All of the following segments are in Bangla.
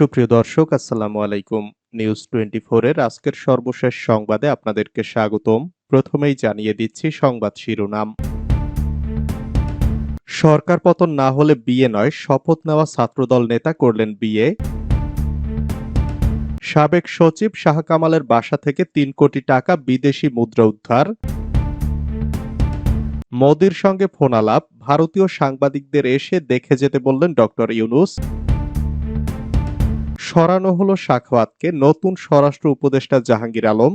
সুপ্রিয় দর্শক, আসসালামু আলাইকুম। নিউজ টোয়েন্টি এর আজকের সর্বশেষ সংবাদে আপনাদেরকে স্বাগতম। প্রথমেই জানিয়ে দিচ্ছি সংবাদ শিরোনাম। সরকার পতন না হলে বিয়ে নয়, শপথ নেওয়া ছাত্রদল নেতা করলেন বিয়ে সাবেক সচিব শাহ কামালের বাসা থেকে তিন কোটি টাকা বিদেশি মুদ্রা উদ্ধার। মোদির সঙ্গে ফোনালাপ, ভারতীয় সাংবাদিকদের এসে দেখে যেতে বললেন ডক্টর ইউনুস। সরানো হলো সাখাওয়াতকে নতুন স্বরাষ্ট্র উপদেষ্টা জাহাঙ্গীর আলম,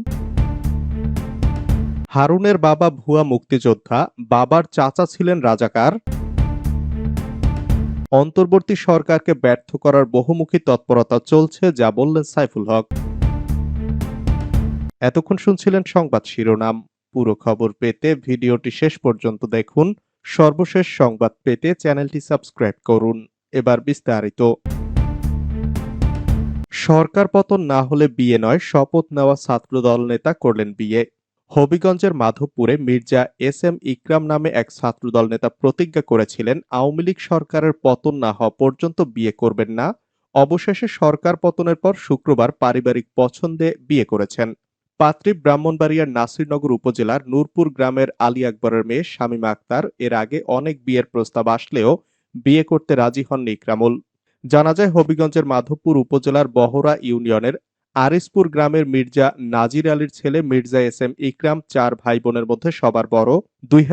হারুনের বাবা ভুয়া মুক্তিযোদ্ধা, বাবার চাচা ছিলেন রাজাকার, অন্তর্বর্তী সরকারকে ব্যর্থ করার বহুমুখী তৎপরতা চলছে, যা বললেন সাইফুল হক। এতক্ষণ শুনছিলেন সংবাদ শিরোনাম। পুরো খবর পেতে ভিডিওটি শেষ পর্যন্ত দেখুন। সর্বশেষ সংবাদ পেতে চ্যানেলটি সাবস্ক্রাইব করুন। এবার বিস্তারিত। সরকার পতন না হলে বিয়ে নয়, শপথ নেওয়া ছাত্রদল নেতা করলেন বিয়ে হবিগঞ্জের মাধবপুরে মির্জা এস এম ইকরাম নামে এক ছাত্রদল নেতা প্রতিজ্ঞা করেছিলেন, আওয়ামী লীগ সরকারের পতন না হওয়া পর্যন্ত বিয়ে করবেন না। অবশেষে সরকার পতনের পর শুক্রবার পারিবারিক পছন্দে বিয়ে করেছেন। পাত্রী ব্রাহ্মণবাড়িয়ার নাসিরনগর উপজেলার নূরপুর গ্রামের আলী আকবরের মেয়ে শামীমা আক্তার, এর আগে অনেক বিয়ের প্রস্তাব আসলেও বিয়ে করতে রাজি হননি ইকরামুল। জানা যায়, হবিগঞ্জের মাধবপুর উপজেলার বহরা ইউনিয়নের আরিসপুর গ্রামের মির্জা নাজির আলীর ছেলে মির্জা এস এম ইকরাম চার ভাই বোনের মধ্যে সবার বড়। দুই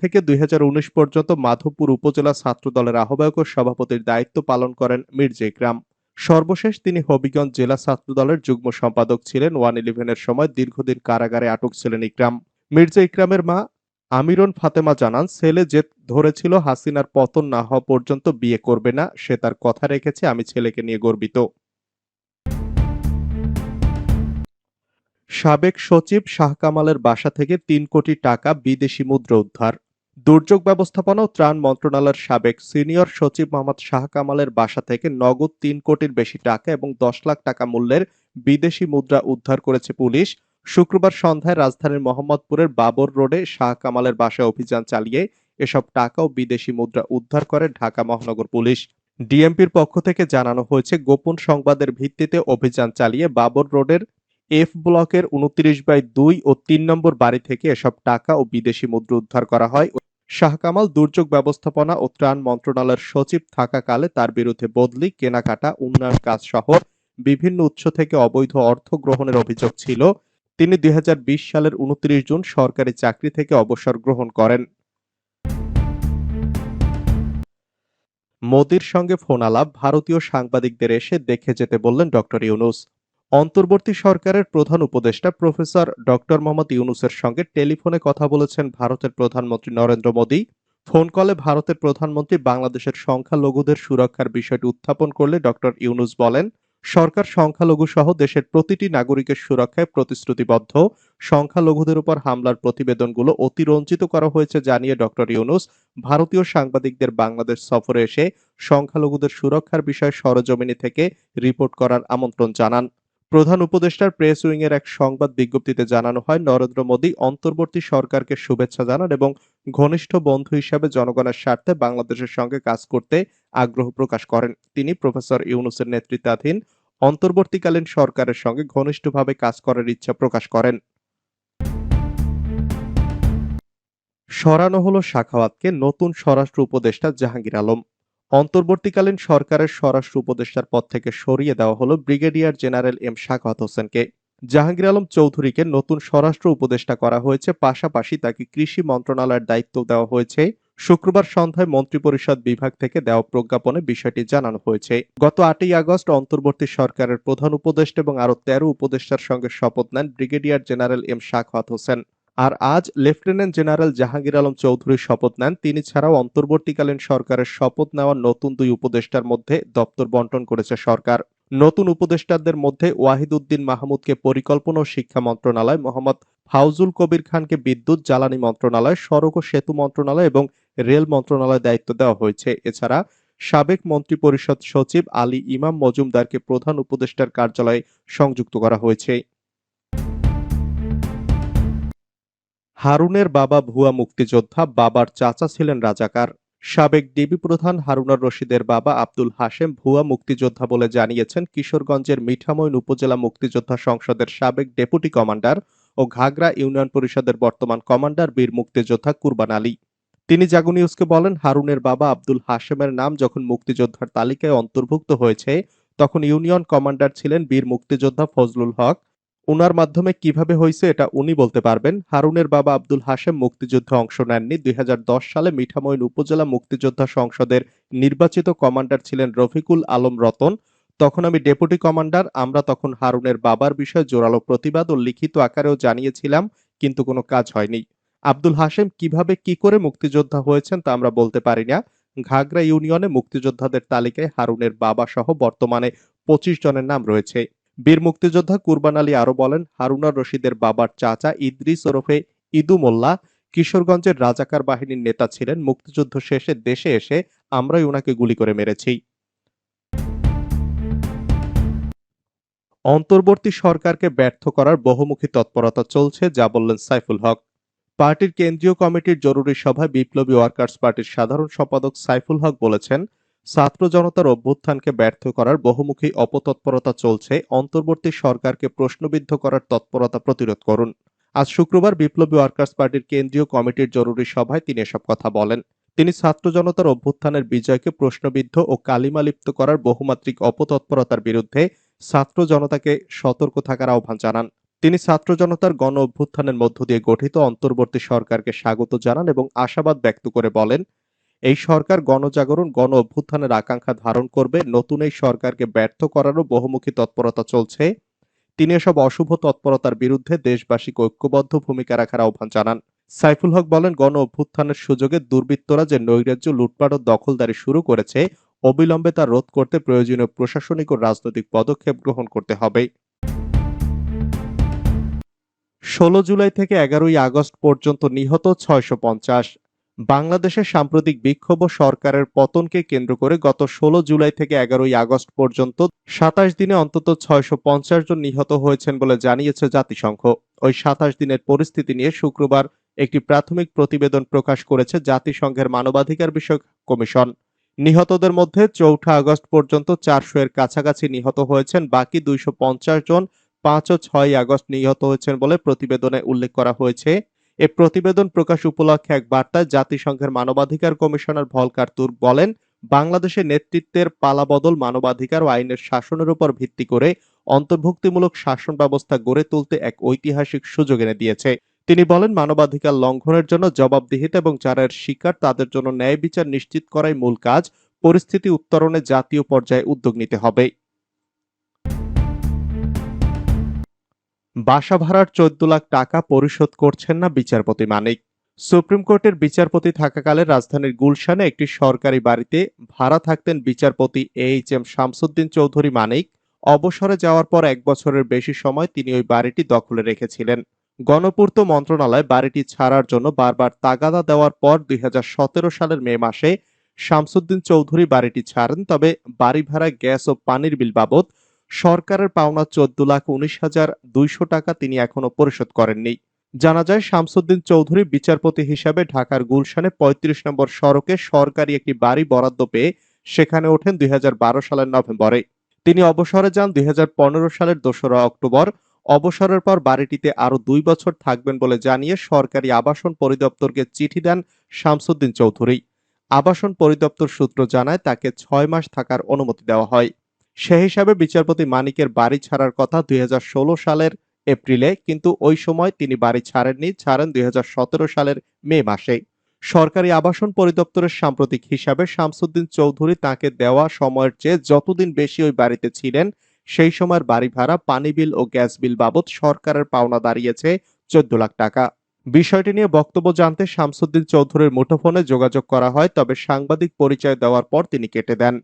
থেকে দুই হাজার উনিশ পর্যন্ত মাধবপুর উপজেলা ছাত্রদলের আহ্বায়ক ও সভাপতির দায়িত্ব পালন করেন মির্জা ইকরাম। সর্বশেষ তিনি হবিগঞ্জ জেলা ছাত্রদলের যুগ্ম সম্পাদক ছিলেন। ওয়ান ইলেভেনের সময় দীর্ঘদিন কারাগারে আটক ছিলেন ইকরাম। মির্জা ইকরামের মা আমিরন ফাতেমা জানান, ছেলে যে ধরেছিল হাসিনার পতন না হওয়া পর্যন্ত বিয়ে করবে না, সে তার কথা রেখেছে, আমি ছেলেকে নিয়ে গর্বিত। সাবেক সচিব শাহ কামালের বাসা থেকে তিন কোটি টাকা বিদেশি মুদ্রা উদ্ধার। দুর্যোগ ব্যবস্থাপনা ও ত্রাণ মন্ত্রণালয়ের সাবেক সিনিয়র সচিব মোহাম্মদ শাহ কামালের বাসা থেকে নগদ তিন কোটির বেশি টাকা এবং দশ লাখ টাকা মূল্যের বিদেশি মুদ্রা উদ্ধার করেছে পুলিশ। শুক্রবার সন্ধ্যায় রাজধানীর মোহাম্মদপুরের বাবর রোডে শাহ কামালের বাসায় অভিযান চালিয়ে এসব টাকা ও বিদেশি মুদ্রা উদ্ধার করে ঢাকা মহানগর পুলিশ। ডিএমপির পক্ষ থেকে জানানো হয়েছে, গোপন সংবাদের ভিত্তিতে অভিযান চালিয়ে বাবর রোডের এফ ব্লকের উনত্রিশ বাই দুই ও তিন নম্বর বাড়ি থেকে এসব টাকা ও বিদেশি মুদ্রা উদ্ধার করা হয়। শাহ কামাল দুর্যোগ ব্যবস্থাপনা ও ত্রাণ মন্ত্রণালয়ের সচিব থাকাকালে তার বিরুদ্ধে বদলি, কেনাকাটা, উন্নয়ন কাজ সহ বিভিন্ন উৎস থেকে অবৈধ অর্থ গ্রহণের অভিযোগ ছিল। তিনি দুই হাজার বিশ সালের উনত্রিশ জুন সরকারি চাকরি থেকে অবসর গ্রহণ করেন। মোদির সঙ্গে ফোন আলাপ ভারতীয় সাংবাদিকদের এসে দেখে যেতে বললেন ডক্টর ইউনুস। অন্তর্বর্তী সরকারের প্রধান উপদেষ্টা প্রফেসর ডক্টর মোহাম্মদ ইউনুসের সঙ্গে টেলিফোনে কথা বলেছেন ভারতের প্রধানমন্ত্রী নরেন্দ্র মোদী। ফোন কলে ভারতের প্রধানমন্ত্রী বাংলাদেশের সংখ্যালঘুদের সুরক্ষার বিষয়টি উত্থাপন করলে ডক্টর ইউনুস বলেন সরকার সংখ্যালঘু সহ দেশের প্রতিটি নাগরিকের সুরক্ষায় প্রতিশ্রুতিবদ্ধ। সংখ্যালঘুদের উপর হামলার প্রতিবেদনগুলো অতিরঞ্জিত করা হয়েছে জানিয়ে ডক্টর ইউনুস। ভারতীয় সাংবাদিকদের বাংলাদেশ সফরে এসে সংখ্যালঘুদের সুরক্ষার বিষয়ে সরজমিনি থেকে রিপোর্ট করার আমন্ত্রণ জানান। প্রধান উপদেষ্টার প্রেস উইং এর এক সংবাদ বিজ্ঞপ্তিতে জানানো হয়, নরেন্দ্র মোদী অন্তর্বর্তী সরকারকে শুভেচ্ছা জানান এবং ঘনিষ্ঠ বন্ধু হিসাবে জনগণের স্বার্থে বাংলাদেশের সঙ্গে কাজ করতে আগ্রহ প্রকাশ করেন। তিনি প্রফেসর ইউনুসের নেতৃত্বাধীন অন্তর্বর্তীকালীন সরকারের সঙ্গে ঘনিষ্ঠভাবে কাজ করার ইচ্ছা প্রকাশ করেন। সরানো হলো সাখাওয়াতকে নতুন স্বরাষ্ট্র উপদেষ্টা জাহাঙ্গীর আলম। অন্তর্বর্তীকালীন সরকারের স্বরাষ্ট্র উপদেষ্টার পদ থেকে সরিয়ে দেওয়া হলো ব্রিগেডিয়ার জেনারেল এম শাখাওয়াত হোসেনকে। জাহাঙ্গীর আলম চৌধুরীকে নতুন স্বরাষ্ট্র উপদেষ্টা করা হয়েছে, পাশাপাশি তাকে কৃষি মন্ত্রণালয়ের দায়িত্ব দেওয়া হয়েছে শুক্রবার সন্ধ্যায় মন্ত্রিপরিষদ বিভাগ থেকে দেওয়া প্রজ্ঞাপনে বিষয়টি জানানো হয়েছে। গত আটই আগস্ট অন্তর্বর্তী সরকারের প্রধান উপদেষ্টা এবং আরও তেরো উপদেষ্টার সঙ্গে শপথ নেন brigadier general M Shakhawat Hossain. আর আজ লেফটেন্যান্ট জেনারেল জাহাঙ্গীর আলম চৌধুরী শপথ নেন। তিনি ছাড়াও অন্তর্বর্তীকালীন সরকারের শপথ নেওয়া নতুন দুই উপদেষ্টার মধ্যে দপ্তর বন্টন করেছে সরকার। নতুন উপদেষ্টাদের মধ্যে ওয়াহিদ উদ্দিন মাহমুদকে পরিকল্পনা ও শিক্ষা মন্ত্রণালয়, মোহাম্মদ ফাউজুল কবির খানকে বিদ্যুৎ জ্বালানি মন্ত্রণালয়, সড়ক ও সেতু মন্ত্রণালয় এবং রেল মন্ত্রণালয় দায়িত্ব দেওয়া হয়েছে। এছাড়া সাবেক মন্ত্রিপরিষদ সচিব আলী ইমাম মজুমদারকে প্রধান উপদেষ্টার কার্যালয়ে সংযুক্ত করা হয়েছে। হারুনের বাবা ভুয়া মুক্তিযোদ্ধা বাবার চাচা ছিলেন রাজাকার। সাবেক ডিবি প্রধান হারুনার রশিদের বাবা আব্দুল হাশেম ভুয়া মুক্তিযোদ্ধা বলে জানিয়েছেন কিশোরগঞ্জের মিঠামইন উপজেলা মুক্তিযোদ্ধা সংসদের সাবেক ডেপুটি কমান্ডার ও ঘাগরা ইউনিয়ন পরিষদের বর্তমান কমান্ডার বীর মুক্তিযোদ্ধা কুরবান আলী। তিনি জাগো নিউজকে বলেন, হারুনের বাবা আব্দুল হাশেমের নাম যখন মুক্তিযোদ্ধার তালিকায় অন্তর্ভুক্ত হয়েছে, তখন ইউনিয়ন কমান্ডার ছিলেন বীর মুক্তিযোদ্ধা ফজলুল হক। উনার মাধ্যমে কীভাবে হয়েছে এটা উনি বলতে পারবেন। হারুনের বাবা আব্দুল হাশেম মুক্তিযুদ্ধে অংশ নেননি। দুই হাজার দশ সালে মিঠামইন উপজেলা মুক্তিযোদ্ধা সংসদের নির্বাচিত কমান্ডার ছিলেন রফিকুল আলম রতন। তখন আমি ডেপুটি কমান্ডার, আমরা তখন হারুনের বাবার বিষয়ে জোরালো প্রতিবাদ ও লিখিত আকারেও জানিয়েছিলাম, কিন্তু কোনো কাজ হয়নি। আব্দুল হাশেম কীভাবে কি করে মুক্তিযোদ্ধা হয়েছেন তা আমরা বলতে পারি না ঘাগড়া ইউনিয়নে মুক্তিযোদ্ধাদের তালিকায় হারুনের বাবা সহ বর্তমানে পঁচিশ জনের নাম রয়েছে। বীর মুক্তিযোদ্ধা কুরবান আলী আরও বলেন হারুনার রশিদের বাবার চাচা ইদ্রিস ওরফে ইদু মোল্লা কিশোরগঞ্জের রাজাকার বাহিনীর নেতা ছিলেন। মুক্তিযুদ্ধ শেষে দেশে এসে আমরাই ওনাকে গুলি করে মেরেছি। অন্তর্বর্তী সরকারকে ব্যর্থ করার বহুমুখী তৎপরতা চলছে, যা বললেন সাইফুল হক। পার্টির কেন্দ্রীয় কমিটির জরুরি সভায় বিপ্লবী ওয়ার্কার্স পার্টির সাধারণ সম্পাদক সাইফুল হক বলেছেন, ছাত্র জনতার অভ্যুত্থানকে ব্যর্থ করার বহুমুখী অপতৎপরতা চলছে, অন্তর্বর্তী সরকারকে প্রশ্নবিদ্ধ করার তৎপরতা প্রতিরোধ করুন। আজ শুক্রবার বিপ্লবী ওয়ার্কার্স পার্টির কেন্দ্রীয় কমিটির জরুরি সভায় তিনি এসব কথা বলেন। তিনি ছাত্র জনতার অভ্যুত্থানের বিজয়কে প্রশ্নবিদ্ধ ও কালিমালিপ্ত করার বহুমাত্রিক অপতৎপরতার বিরুদ্ধে ছাত্র জনতাকে সতর্ক থাকার আহ্বান জানান। তিনি ছাত্র জনতার গণ অভ্যুত্থানের মধ্য দিয়ে গঠিত অন্তর্বর্তী সরকারকে স্বাগত জানান এবং আশাবাদ ব্যক্ত করে বলেন, এই সরকার গণজাগরণ, গণ অভ্যুত্থানের আকাঙ্ক্ষা ধারণ করবে, নতুন এই সরকারকে ব্যর্থ করারও বহুমুখী তৎপরতা চলছে। তিনি এসব অশুভ তৎপরতার বিরুদ্ধে দেশবাসীকে ঐক্যবদ্ধ ভূমিকা রাখার আহ্বান জানান। সাইফুল হক বলেন, গণ অভ্যুত্থানের সুযোগে দুর্বৃত্তরা যে নৈরাজ্য, লুটপাট ও দখলদারি শুরু করেছে, অবিলম্বে তা রোধ করতে প্রয়োজনীয় প্রশাসনিক ও রাজনৈতিক পদক্ষেপ গ্রহণ করতে হবে। ষোলো জুলাই থেকে এগারোই আগস্ট পর্যন্ত নিহত ছয়শো পঞ্চাশ। বাংলাদেশের সাম্প্রতিক বিক্ষোভ ও সরকারের পতনকে কেন্দ্র করে গত ষোলো জুলাই থেকে এগারোই আগস্ট পর্যন্ত সাতাশ দিনে অন্তত ছয়শো পঞ্চাশ জন নিহত হয়েছেন বলে জানিয়েছে জাতিসংঘ। ওই সাতাশ দিনের পরিস্থিতি নিয়ে শুক্রবার একটি প্রাথমিক প্রতিবেদন প্রকাশ করেছে জাতিসংঘের মানবাধিকার বিষয়ক কমিশন। নিহতদের মধ্যে চৌঠা আগস্ট পর্যন্ত চারশো এর কাছাকাছি নিহত হয়েছেন বাকি দুইশো পঞ্চাশ জন পাঁচ ও ছয় আগস্ট নিহত হয়েছেন বলে প্রতিবেদনে উল্লেখ করা হয়েছে। এ প্রতিবেদন প্রকাশ উপলক্ষে এক বার্তায় জাতিসংঘের মানবাধিকার কমিশনার ভলকার তুর্ক বলেন, বাংলাদেশের নেতৃত্বের পালাবদল মানবাধিকার ও আইনের শাসনের উপর ভিত্তি করে অন্তর্ভুক্তিমূলক শাসন ব্যবস্থা গড়ে তুলতে এক ঐতিহাসিক সুযোগ এনে দিয়েছে। তিনি বলেন, মানবাধিকার লঙ্ঘনের জন্য জবাবদিহিতা এবং যারা এর শিকার তাদের জন্য ন্যায় বিচার নিশ্চিত করাই মূল কাজ। পরিস্থিতি উত্তরণে জাতীয় পর্যায়ে উদ্যোগ নিতে হবে। বাসা ভাড়ার চোদ্দ লাখ টাকা পরিশোধ করছেন না বিচারপতি মানিক। সুপ্রিম কোর্টের বিচারপতি থাকাকালে রাজধানীর গুলশানে একটি সরকারি বাড়িতে ভাড়া থাকতেন বিচারপতি এইচ এম শামসুদ্দিন চৌধুরী মানিক। অবসরে যাওয়ার পর এক বছরের বেশি সময় তিনি ওই বাড়িটি দখলে রেখেছিলেন। গণপূর্ত মন্ত্রণালয় বাড়িটি ছাড়ার জন্য বারবার তাগাদা দেওয়ার পর দুই হাজার সতেরো সালের মে মাসে শামসুদ্দিন চৌধুরী বাড়িটি ছাড়েন, তবে বাড়ি ভাড়া গ্যাস ও পানির বিল বাবদ সরকারের পাওনা চোদ্দ লাখ উনিশ হাজার দুইশো টাকা তিনি এখনও পরিশোধ করেননি। জানা যায়, শামসুদ্দিন চৌধুরী বিচারপতি হিসাবে ঢাকার গুলশানে ৩৫ নম্বর সড়কে সরকারি একটি বাড়ি বরাদ্দ পেয়ে সেখানে ওঠেন দুই হাজার বারো সালের নভেম্বরে। তিনি অবসরে যান দুই হাজার পনেরো সালের দোসরা অক্টোবর। অবসরের পর বাড়িটিতে আরও দুই বছর থাকবেন বলে জানিয়ে সরকারি আবাসন পরিদপ্তরকে চিঠি দেন শামসুদ্দিন চৌধুরী। আবাসন পরিদপ্তর সূত্র জানায়, তাকে ছয় মাস থাকার অনুমতি দেওয়া হয়। সে হিসাবে বিচারপতি মানিকের বাড়ি ছাড়ার কথা দুই হাজার ষোলো সালের এপ্রিলে, কিন্তু ওই সময় তিনি বাড়ি ছাড়েননি, ছাড়েন দুই হাজার সতেরো সালের মে মাসে। সরকারি আবাসন পরিদপ্তরের সাম্প্রতিক হিসাবে শামসুদ্দিন চৌধুরী তাকে দেওয়া সময়ের চেয়ে যতদিন বেশি ওই বাড়িতে ছিলেন, সেই সময়ের বাড়ি ভাড়া, পানি বিল ও গ্যাস বিল বাবদ সরকারের পাওনা দাঁড়িয়েছে চোদ্দ লাখ টাকা। বিষয়টি নিয়ে বক্তব্য জানতে শামসুদ্দিন চৌধুরীর মুঠোফোনে যোগাযোগ করা হয়, তবে সাংবাদিক পরিচয় দেওয়ার পর তিনি কেটে দেন।